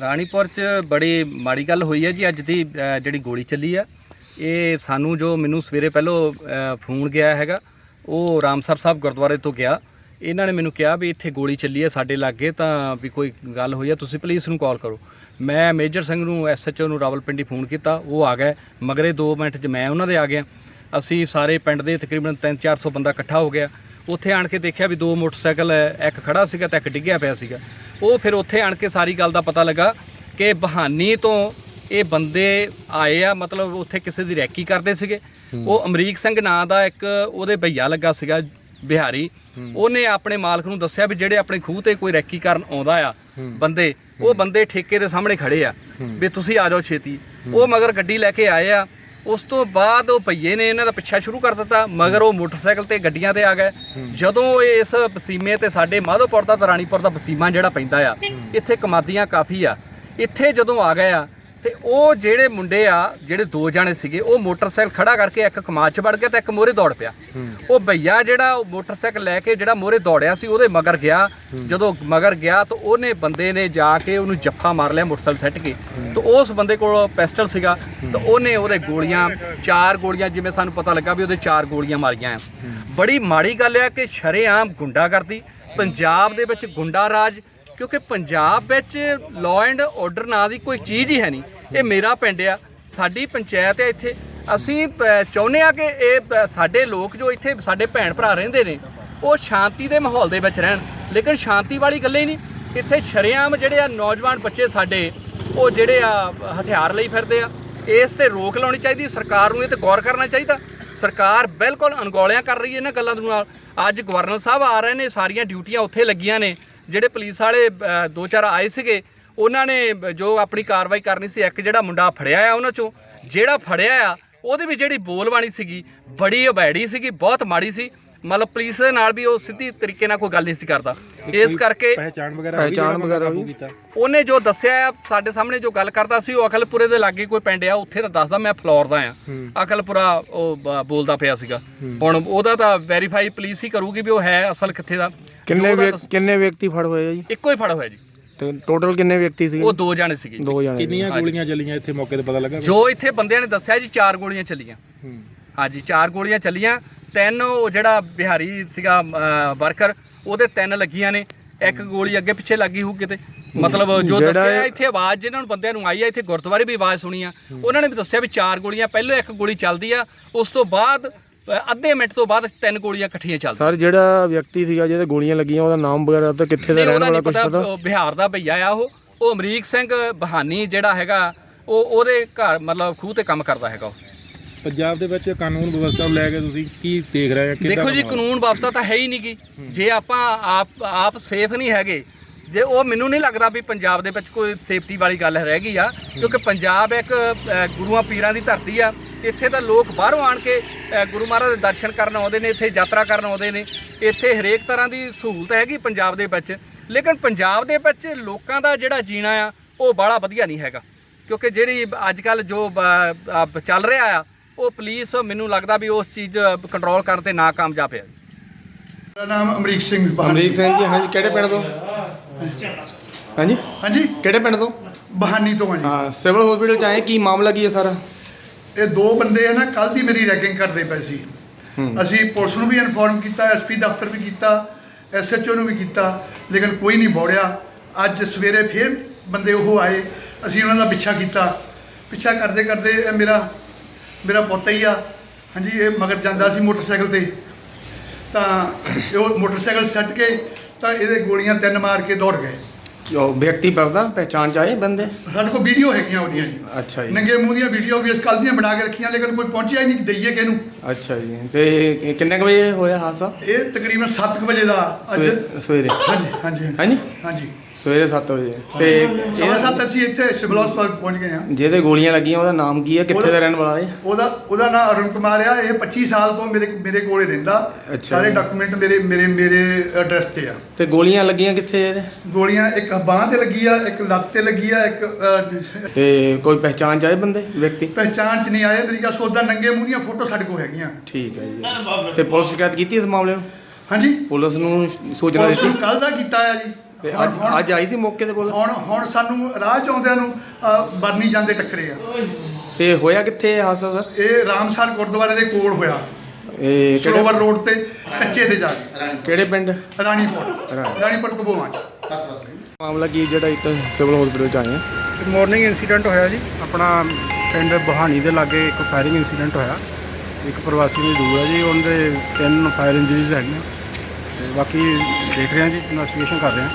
ਰਾਣੀਪੁਰ ਚ ਬੜੀ ਮਾੜੀ ਗੱਲ ਹੋਈ ਹੈ ਜੀ ਅੱਜ ਦੀ ਅ, ਜਿਹੜੀ ਗੋਲੀ ਚੱਲੀ ਆ। ਇਹ ਸਾਨੂੰ ਜੋ ਮੈਨੂੰ ਸਵੇਰੇ ਪਹਿਲੋਂ ਅ, ਫੋਨ ਗਿਆ ਹੈਗਾ ਉਹ ਰਾਮਸਰ ਸਾਹਿਬ ਗੁਰਦੁਆਰੇ ਤੋਂ ਗਿਆ। ਇਹਨਾਂ ਨੇ ਮੈਨੂੰ ਕਿਹਾ ਵੀ ਇੱਥੇ ਗੋਲੀ ਚੱਲੀ ਹੈ ਸਾਡੇ ਲਾਗੇ ਤਾਂ ਵੀ ਕੋਈ ਗੱਲ ਹੋਈ ਹੈ ਤੁਸੀਂ ਪੁਲਿਸ ਨੂੰ ਕਾਲ ਕਰੋ। ਮੈਂ ਮੇਜਰ ਸਿੰਘ ਨੂੰ ਐਸਐਚਓ ਨੂੰ ਰਾਵਲਪਿੰਡੀ ਫੋਨ ਕੀਤਾ ਉਹ ਆ ਗਏ। ਮਗਰੇ 2 ਮਿੰਟ 'ਚ ਮੈਂ ਉਹਨਾਂ ਦੇ ਆ ਗਿਆ। ਅਸੀਂ ਸਾਰੇ ਪਿੰਡ ਦੇ ਤਕਰੀਬਨ 3-400 ਬੰਦਾ ਇਕੱਠਾ ਹੋ ਗਿਆ। ਉੱਥੇ ਆਣ ਕੇ ਦੇਖਿਆ ਵੀ ਦੋ ਮੋਟਰਸਾਈਕਲ ਇੱਕ ਖੜਾ ਸੀਗਾ ਤੇ ਇੱਕ ਡਿੱਗਿਆ ਪਿਆ ਸੀਗਾ। ਉਹ ਫਿਰ ਉੱਥੇ ਆਣ ਕੇ ਸਾਰੀ ਗੱਲ ਦਾ ਪਤਾ ਲੱਗਾ ਕਿ ਬਹਾਨੀ ਤੋਂ ਇਹ ਬੰਦੇ ਆਏ ਆ ਮਤਲਬ ਉੱਥੇ ਕਿਸੇ ਦੀ ਰੈਕੀ ਕਰਦੇ ਸੀਗੇ। ਉਹ ਅਮਰੀਕ ਸਿੰਘ ਨਾਂ ਦਾ ਇੱਕ ਉਹਦੇ ਭਈਆ ਲੱਗਾ ਸੀਗਾ ਬਿਹਾਰੀ। ਉਹਨੇ ਆਪਣੇ ਮਾਲਕ ਨੂੰ ਦੱਸਿਆ ਵੀ ਜਿਹੜੇ ਆਪਣੇ ਖੂਹ ਤੇ ਕੋਈ ਰੈਕੀ ਕਰਨ ਆਉਂਦਾ ਆ ਬੰਦੇ ਉਹ ਬੰਦੇ ਠੇਕੇ ਦੇ ਸਾਹਮਣੇ ਖੜੇ ਆ ਵੀ ਤੁਸੀਂ ਆ ਜਾਓ ਛੇਤੀ। ਉਹ ਮਗਰ ਗੱਡੀ ਲੈ ਕੇ ਆਏ ਆ ਉਸ ਤੋਂ ਬਾਅਦ ਉਹ ਭਈਏ ਨੇ ਇਹਨਾਂ ਦਾ ਪਿੱਛਾ ਸ਼ੁਰੂ ਕਰ ਦਿੱਤਾ ਮਗਰ ਉਹ ਮੋਟਰਸਾਈਕਲ ਤੇ ਗੱਡੀਆਂ ਤੇ ਆ ਗਏ। ਜਦੋਂ ਇਹ ਇਸ ਪਸੀਮੇ ਤੇ ਸਾਡੇ ਮਾਧੋਪੁਰ ਦਾ ਤੇ ਰਾਣੀਪੁਰ ਦਾ ਪਸੀਮਾ ਜਿਹੜਾ ਪੈਂਦਾ ਆ ਇੱਥੇ ਕਮਾਦੀਆਂ ਕਾਫੀ ਆ। ਇੱਥੇ ਜਦੋਂ ਆ ਗਏ ਆ ਤੇ ਉਹ ਜਿਹੜੇ ਮੁੰਡੇ ਆ ਜਿਹੜੇ ਦੋ ਜਾਣੇ ਸੀਗੇ ਉਹ ਮੋਟਰਸਾਈਕਲ ਖੜਾ ਕਰਕੇ ਇੱਕ ਕਮਾਦ ਚ ਵੜ ਗਿਆ ਤੇ ਇੱਕ ਮੋਰੇ ਦੌੜ ਪਿਆ। ਉਹ ਭਈਆ ਜਿਹੜਾ ਉਹ ਮੋਟਰਸਾਈਕਲ ਲੈ ਕੇ ਜਿਹੜਾ ਮੋਰੇ ਦੌੜਿਆ ਸੀ ਉਹਦੇ ਮਗਰ ਗਿਆ। ਜਦੋਂ ਮਗਰ ਗਿਆ ਤਾਂ ਉਹਨੇ ਬੰਦੇ ਨੇ ਜਾ ਕੇ ਉਹਨੂੰ ਜੱਫਾ ਮਾਰ ਲਿਆ ਮੋਟਰਸਾਈਕਲ ਸੱਟ ਕੇ। ਤਾਂ ਉਸ ਬੰਦੇ ਕੋਲ ਪਿਸਟਲ ਸੀਗਾ। ਤਾਂ ਉਹਨੇ ਉਹਦੇ ਗੋਲੀਆਂ ਚਾਰ ਗੋਲੀਆਂ ਜਿਵੇਂ ਸਾਨੂੰ ਪਤਾ ਲੱਗਾ ਵੀ ਉਹਦੇ ਚਾਰ ਗੋਲੀਆਂ ਮਾਰੀਆਂ ਆ। ਬੜੀ ਮਾੜੀ ਗੱਲ ਆ ਕਿ ਸ਼ਰੇਆਮ ਗੁੰਡਾਗਰਦੀ। ਪੰਜਾਬ ਦੇ ਵਿੱਚ ਗੁੰਡਾ ਰਾਜ ਕਿਉਂਕਿ ਪੰਜਾਬ ਵਿੱਚ ਲਾਅ ਐਂਡ ਆਰਡਰ ਨਾਂ ਦੀ ਕੋਈ ਚੀਜ਼ ਹੀ ਹੈ ਨਹੀਂ। ਇਹ ਮੇਰਾ ਪਿੰਡ ਆ, ਸਾਡੀ ਪੰਚਾਇਤ ਹੈ ਇੱਥੇ। ਅਸੀਂ ਚਾਹੁੰਦੇ ਆ ਕਿ ਇਹ ਸਾਡੇ ਲੋਕ ਜੋ ਇੱਥੇ ਸਾਡੇ ਭੈਣ ਭਰਾ ਰਹਿੰਦੇ ਨੇ, ਉਹ ਸ਼ਾਂਤੀ ਦੇ ਮਾਹੌਲ ਦੇ ਵਿੱਚ ਰਹਿਣ। ਲੇਕਿਨ ਸ਼ਾਂਤੀ ਵਾਲੀ ਗੱਲ ਹੀ ਨਹੀਂ। ਇੱਥੇ ਸ਼ਰੇਆਮ ਜਿਹੜੇ ਆ ਨੌਜਵਾਨ ਬੱਚੇ ਸਾਡੇ, ਉਹ ਜਿਹੜੇ ਆ, ਹਥਿਆਰ ਲਈ ਫਿਰਦੇ ਆ। ਇਸ ਤੇ ਰੋਕ ਲਾਉਣੀ ਚਾਹੀਦੀ, ਸਰਕਾਰ ਨੂੰ ਇਹ ਤੇ ਗੌਰ ਕਰਨਾ ਚਾਹੀਦਾ। ਸਰਕਾਰ ਬਿਲਕੁਲ ਅਣਗੌਲਿਆਂ ਕਰ ਰਹੀ ਹੈ ਇਹਨਾਂ ਗੱਲਾਂ ਦੇ ਨਾਲ। ਅੱਜ ਗਵਰਨਰ ਸਾਹਿਬ ਆ ਰਹੇ ਨੇ, ਸਾਰੀਆਂ ਡਿਊਟੀਆਂ ਉੱਥੇ ਲੱਗੀਆਂ ਨੇ। ਜਿਹੜੇ ਪੁਲਿਸ ਵਾਲੇ ਦੋ ਚਾਰ ਆਏ ਸੀਗੇ, ਉਹਨਾਂ ਨੇ ਜੋ ਆਪਣੀ ਕਾਰਵਾਈ ਕਰਨੀ ਸੀ, ਇੱਕ ਜਿਹੜਾ ਮੁੰਡਾ ਫੜਿਆ ਆ ਉਹਨਾਂ ਚੋਂ, ਜਿਹੜਾ ਫੜਿਆ ਆ, ਉਹਦੇ ਵੀ ਜਿਹੜੀ ਬੋਲਬਾਣੀ ਸੀਗੀ, ਬੜੀ ਅਬੈੜੀ ਸੀਗੀ, ਬਹੁਤ ਮਾੜੀ ਸੀ। ਮਤਲਬ ਪੁਲਿਸ ਦੇ ਨਾਲ ਵੀ ਉਹ ਸਿੱਧੀ ਤਰੀਕੇ ਨਾਲ ਕੋਈ ਗੱਲ ਨਹੀਂ ਸੀ ਕਰਦਾ। ਇਸ ਕਰਕੇ ਪਹਿਚਾਣ ਵਗੈਰਾ ਪਹਿਚਾਣ ਵਗੈਰਾ ਵੀ। ਕੀਤਾ? ਉਹਨੇ ਜੋ ਦੱਸਿਆ ਆ ਸਾਡੇ ਸਾਹਮਣੇ ਜੋ ਗੱਲ ਕਰਦਾ ਸੀ ਉਹ ਅਕਲਪੁਰੇ ਦੇ ਲਾਗੇ ਕੋਈ ਪਿੰਡ ਆ ਉੱਥੇ ਤਾਂ ਦੱਸਦਾ ਮੈਂ ਫਲੋਰ ਦਾ ਆ। ਅਕਲਪੁਰਾ ਉਹ ਬ- ਬੋਲਦਾ ਪਿਆ ਸੀਗਾ। ਹੁਣ ਉਹਦਾ ਤਾਂ ਵੈਰੀਫਾਈ ਪੁਲਿਸ ਹੀ ਕਰੂਗੀ ਵੀ ਉਹ ਹੈ ਅਸਲ ਕਿੱਥੇ ਦਾ। ਕਿੰਨੇ ਜੋ ਉਹਦਾ ਵਿਅਕ- ਦੱਸ- ਕਿੰਨੇ ਵਿਅਕਤੀ ਫੜ ਹੋਏ ਆ ਜੀ? ਇੱਕੋ ਹੀ ਫੜ ਹੋਇਆ ਜੀ। ਤੇ ਟੋਟਲ ਕਿੰਨੇ ਵਿਅਕਤੀ ਸੀਗੇ? ਉਹ ਦੋ ਜਾਣੇ ਸੀਗੇ ਜੀ। ਦੋ ਜਾਣੇ ਕਿੰਨੀਆਂ ਗੋਲੀਆਂ ਚੱਲੀਆਂ ਇੱਥੇ ਮੌਕੇ ਤੇ ਪਤਾ ਲੱਗਾ ਜੋ ਇੱਥੇ ਬੰਦਿਆਂ ਨੇ ਦੱਸਿਆ ਜੀ ਚਾਰ ਗੋਲੀਆਂ ਚੱਲੀਆਂ। ਹਾਂਜੀ ਚਾਰ ਗੋਲੀਆਂ ਚੱਲੀਆਂ। ਤਿੰਨ ਉਹ ਜਿਹੜਾ ਬਿਹਾਰੀ ਸੀਗਾ ਵਰਕਰ ਉਹਦੇ ਤਿੰਨ ਲੱਗੀਆਂ ਨੇ। ਇੱਕ ਗੋਲੀ ਅੱਗੇ ਪਿੱਛੇ ਲੱਗੀ ਹੋਊ ਕਿਤੇ। ਮਤਲਬ ਜੋ ਦੱਸਿਆ ਇੱਥੇ ਆਵਾਜ਼ ਜਿਹਨਾਂ ਨੂੰ ਬੰਦਿਆਂ ਨੂੰ ਆਈ ਆ ਇੱਥੇ ਗੁਰਦੁਆਰੇ ਵੀ ਆਵਾਜ਼ ਸੁਣੀ ਆ। ਉਹਨਾਂ ਨੇ ਵੀ ਦੱਸਿਆ ਵੀ ਚਾਰ ਗੋਲੀਆਂ ਪਹਿਲਾਂ ਇੱਕ ਗੋਲੀ ਚੱਲਦੀ ਆ ਉਸ ਤੋਂ ਬਾਅਦ ਅੱਧੇ ਮਿੰਟ ਤੋਂ ਬਾਅਦ ਤਿੰਨ ਗੋਲੀਆਂ ਇਕੱਠੀਆਂ ਚੱਲਦੀਆਂ। ਸਰ ਜਿਹੜਾ ਵਿਅਕਤੀ ਸੀਗਾ ਜਿਹਦੇ ਗੋਲੀਆਂ ਲੱਗੀਆਂ ਉਹਦਾ ਨਾਮ ਵਗੈਰਾ ਤੇ ਕਿੱਥੇ ਦਾ ਰਹਿਣ ਵਾਲਾ ਕੁਝ ਪਤਾ ਬਿਹਾਰ ਦਾ ਭਈਆ ਆ ਉਹ। ਉਹ ਅਮਰੀਕ ਸਿੰਘ ਬਹਾਨੀ ਜਿਹੜਾ ਹੈਗਾ ਉਹ ਉਹਦੇ ਘਰ ਮਤਲਬ ਖੂਹ ਤੇ ਕੰਮ ਕਰਦਾ ਹੈਗਾ ਉਹ। ਪੰਜਾਬ ਦੇ ਵਿੱਚ ਕਾਨੂੰਨ ਵਿਵਸਥਾ ਨੂੰ ਲੈ ਕੇ ਤੁਸੀਂ ਕੀ ਦੇਖ ਰਹੇ ਹੋ ਕਿੱਦਾਂ ਦੇਖੋ ਜੀ ਕਾਨੂੰਨ ਵਿਵਸਥਾ ਤਾਂ ਹੈ ਹੀ ਨਹੀਂਗੀ ਜੇ ਆਪਾਂ ਆਪ ਆਪ ਸੇਫ ਨਹੀਂ ਹੈਗੇ ਜੇ ਉਹ ਮੈਨੂੰ ਨਹੀਂ ਲੱਗਦਾ ਵੀ ਪੰਜਾਬ ਦੇ ਵਿੱਚ ਕੋਈ ਸੇਫਟੀ ਵਾਲੀ ਗੱਲ ਰਹਿ ਗਈ ਆ ਕਿਉਂਕਿ ਪੰਜਾਬ ਇੱਕ ਗੁਰੂਆਂ ਪੀਰਾਂ ਦੀ ਧਰਤੀ ਆ। ਇੱਥੇ ਤਾਂ ਲੋਕ ਬਾਹਰੋਂ ਆਣ ਕੇ ਗੁਰੂ ਮਹਾਰਾਜ ਦੇ ਦਰਸ਼ਨ ਕਰਨ ਆਉਂਦੇ ਨੇ ਇੱਥੇ ਯਾਤਰਾ ਕਰਨ ਆਉਂਦੇ ਨੇ। ਇੱਥੇ ਹਰੇਕ ਤਰ੍ਹਾਂ ਦੀ ਸਹੂਲਤ ਹੈਗੀ ਪੰਜਾਬ ਦੇ ਵਿੱਚ। ਲੇਕਿਨ ਪੰਜਾਬ ਦੇ ਵਿੱਚ ਲੋਕਾਂ ਦਾ ਜਿਹੜਾ ਜੀਣਾ ਆ ਉਹ ਬਾਹਲਾ ਵਧੀਆ ਨਹੀਂ ਹੈਗਾ। ਕਿਉਂਕਿ ਜਿਹੜੀ ਅੱਜ ਕੱਲ ਜੋ ਚੱਲ ਰਿਹਾ ਆ ਉਹ ਪੁਲਿਸ ਮੈਨੂੰ ਲੱਗਦਾ ਵੀ ਉਸ ਚੀਜ਼ ਕੰਟਰੋਲ ਕਰਨ ਤੇ ਨਾਕਾਮਯਾਬ ਹੈ। ਮੇਰਾ ਨਾਮ ਅਮਰੀਕ ਸਿੰਘ ਅਮਰੀਕ ਸਿੰਘ ਜੀ ਹਾਂਜੀ ਕਿਹੜੇ ਪਿੰਡ ਤੋਂ? ਹਾਂਜੀ? ਹਾਂਜੀ? ਕਿਹੜੇ ਪਿੰਡ ਤੋਂ? ਬਹਾਨੀ ਤੋਂ ਹਾਂ ਹਾਂ ਸਿਵਲ ਹਸਪੀਟਲ ਚ ਆਏ ਕੀ ਮਾਮਲਾ ਕੀ ਹੈ ਸਰ? ਇਹ ਦੋ ਬੰਦੇ ਆ ਨਾ ਕੱਲ ਦੀ ਮੇਰੀ ਰੈਕਿੰਗ ਕਰਦੇ ਪਏ ਸੀ। ਅਸੀਂ ਪੁਲਿਸ ਨੂੰ ਵੀ ਇਨਫੋਰਮ ਕੀਤਾ ਐਸਪੀ ਦਫ਼ਤਰ ਵੀ ਕੀਤਾ ਐਸਐਚਓ ਨੂੰ ਵੀ ਕੀਤਾ ਲੇਕਿਨ ਕੋਈ ਨਹੀਂ ਬੋੜਿਆ। ਅੱਜ ਸਵੇਰੇ ਫੇਰ ਬੰਦੇ ਉਹ ਆਏ ਅਸੀਂ ਉਹਨਾਂ ਦਾ ਪਿੱਛਾ ਕੀਤਾ। ਪਿੱਛਾ ਕਰਦੇ ਕਰਦੇ ਇਹ ਮੇਰਾ ਮੇਰਾ ਪੁੱਤ ਹੀ ਆ। ਹਾਂਜੀ, ਇਹ ਮਗਰ ਜਾਂਦਾ ਸੀ ਮੋਟਰਸਾਈਕਲ ਤੇ। ਤਾਂ ਇਹ ਉਹ ਮੋਟਰਸਾਈਕਲ ਛੱਡ ਕੇ ਤਾਂ ਇਹਦੇ ਗੋਲੀਆਂ ਤਿੰਨ ਮਾਰ ਕੇ ਦੌੜ ਗਏ। ਉਹ ਵਿਅਕਤੀ ਪਰਦਾ ਪਹਿਚਾਣ ਚ ਆਏ ਬੰਦੇ। ਸਾਡੇ ਕੋਲ ਵੀਡੀਓ ਹੈਗੀਆਂ ਉਹਦੀਆਂ ਜੀ। ਅੱਛਾ ਜੀ। ਨੰਗੇ ਮੂੰਹ ਦੀਆਂ ਵੀਡੀਓ ਵੀ ਇਸ ਕੱਲ ਦੀਆਂ ਬਣਾ ਕੇ ਰੱਖੀਆਂ ਲੇਕਿਨ ਕੋਈ ਪਹੁੰਚਿਆ ਹੀ ਨਹੀਂ ਕਿ ਦਈਏ ਕਿਹਨੂੰ? ਅੱਛਾ ਜੀ। ਤੇ ਕਿੰਨੇ ਕੁ ਵਜੇ ਹੋਇਆ ਹਾਦਸਾ? ਇਹ ਤਕਰੀਬਨ 7 ਵਜੇ ਦਾ ਅੱਜ। ਸਵੇ- ਸਵੇਰੇ। ਹਾਂਜੀ ਹਾਂਜੀ। ਹਾਂਜੀ? ਹਾਂਜੀ। ਸਵੇਰੇ 7 ਵਜੇ। ਤੇ ਸਵਾ ਇਹ- ਸੱਤ ਅਸੀਂ ਇੱਥੇ ਸਿਵਲ ਹਸਪਤਾਲ ਪਹੁੰਚ ਗਏ ਹਾਂ। ਜਿਹਦੇ ਗੋਲੀਆਂ ਲੱਗੀਆਂ ਉਹਦਾ ਨਾਮ ਕੀ ਹੈ? ਕਿੱਥੇ ਦਾ ਰਹਿਣ ਵਾਲਾ ਹੈ ਉਹਦਾ ਉਹਦਾ ਨਾਮ ਅਰੁਣ ਕੁਮਾਰ ਆ। ਇਹ 25 ਸਾਲ ਤੋਂ ਮੇਰੇ ਮੇਰੇ ਕੋਲੇ ਰਹਿੰਦਾ। ਅੱਛਾ ਸਾਰੇ ਜੀ। ਡਾਕੂਮੈਂਟ ਮੇਰੇ ਮੇਰੇ ਮੇਰੇ ਐਡਰੈਸ ਤੇ ਆ। ਤੇ ਗੋਲੀਆਂ ਲੱਗੀਆਂ ਕਿੱਥੇ ਇਹਦੇ? ਗੋਲੀਆਂ ਇੱਕ ਬਾਹ ਤੇ ਲੱਗੀ ਆ ਇੱਕ ਲੱਤ ਤੇ ਲੱਗੀ ਆ ਇੱਕ ਅਹ, ਤੇ ਕੋਈ ਪਹਿਚਾਣ ਚ ਆਏ ਬੰਦੇ ਵਿਅਕਤੀ? ਪਹਿਚਾਣ ਚ ਨਹੀਂ ਆਏ ਮੇਰੀ ਗੱਲ ਸੋਦਾ ਨੰਗੇ ਮੂੰਹ ਦੀਆਂ ਫੋਟੋ ਸਾਡੇ ਕੋਲ ਹੈਗੀਆਂ। ਠੀਕ ਹੈ ਜੀ। ਤੇ ਪੁਲਿਸ ਸ਼ਿਕਾਇਤ ਕੀਤੀ ਇਸ ਮਾਮਲੇ ਨੂੰ? ਹਾਂਜੀ। ਪੁਲਿਸ ਨੂੰ ਸੂਚਨਾ ਦਿੱਤੀ? ਕੱਲ ਦਾ ਕੀਤਾ ਆ ਜੀ। ਤੇ ਅੱਜ ਹੁਣ- ਅੱਜ ਆਈ ਸੀ ਮੌਕੇ ਤੇ ਪੁਲਿਸ? ਹੁਣ ਹੁਣ ਸਾਨੂੰ ਰਾਹ ਚ ਆਉਂਦਿਆਂ ਨੂੰ ਬਰਨੀ ਜਾਂਦੇ ਟੱਕਰੇ ਆ। ਤੇ ਹੋਇਆ ਕਿੱਥੇ ਇਹ ਹਾਦਸਾ ਸਰ? ਇਹ ਰਾਮਸਰ ਗੁਰਦੁਆਰੇ ਦੇ ਕੋਲ ਹੋਇਆ। ਇਹ ਕਿਹੜੇ ਸਰੋਵਰ ਰੋਡ ਤੇ ਕੱਚੇ ਤੇ ਜਾ ਕੇ। ਕਿਹੜੇ ਪਿੰਡ? ਰਾਣੀਪੁਰ। ਰਾ- ਰਾਣੀਪੁਰ ਕਬੋਵਾਂ ਚ। ਮਾਮਲਾ ਕੀ ਜਿਹੜਾ ਇੱਕ ਸਿਵਲ ਹਸਪੀਟਲ ਚ ਆਏ ਆ? ਗੁੱਡ ਮਾਰਨਿੰਗ ਇਨਸੀਡੈਂਟ ਹੋਇਆ ਜੀ। ਆਪਣਾ ਪਿੰਡ ਬਹਾਣੀ ਦੇ ਲਾਗੇ ਇੱਕ ਫਾਇਰਿੰਗ ਇਨਸੀਡੈਂਟ ਹੋਇਆ। ਇੱਕ ਪ੍ਰਵਾਸੀ ਮਜ਼ਦੂਰ ਹੈ ਜੀ, ਉਹਦੇ ਤਿੰਨ ਫਾਇਰ ਇੰਜਰੀਜ਼ ਹੈਗੀਆਂ। ਤੇ ਬਾਕੀ ਦੇਖ ਰਹੇ ਹਾਂ ਜੀ ਇਨਵੈਸਟੀਗੇਸ਼ਨ ਕਰ ਰਹੇ ਹਾਂ।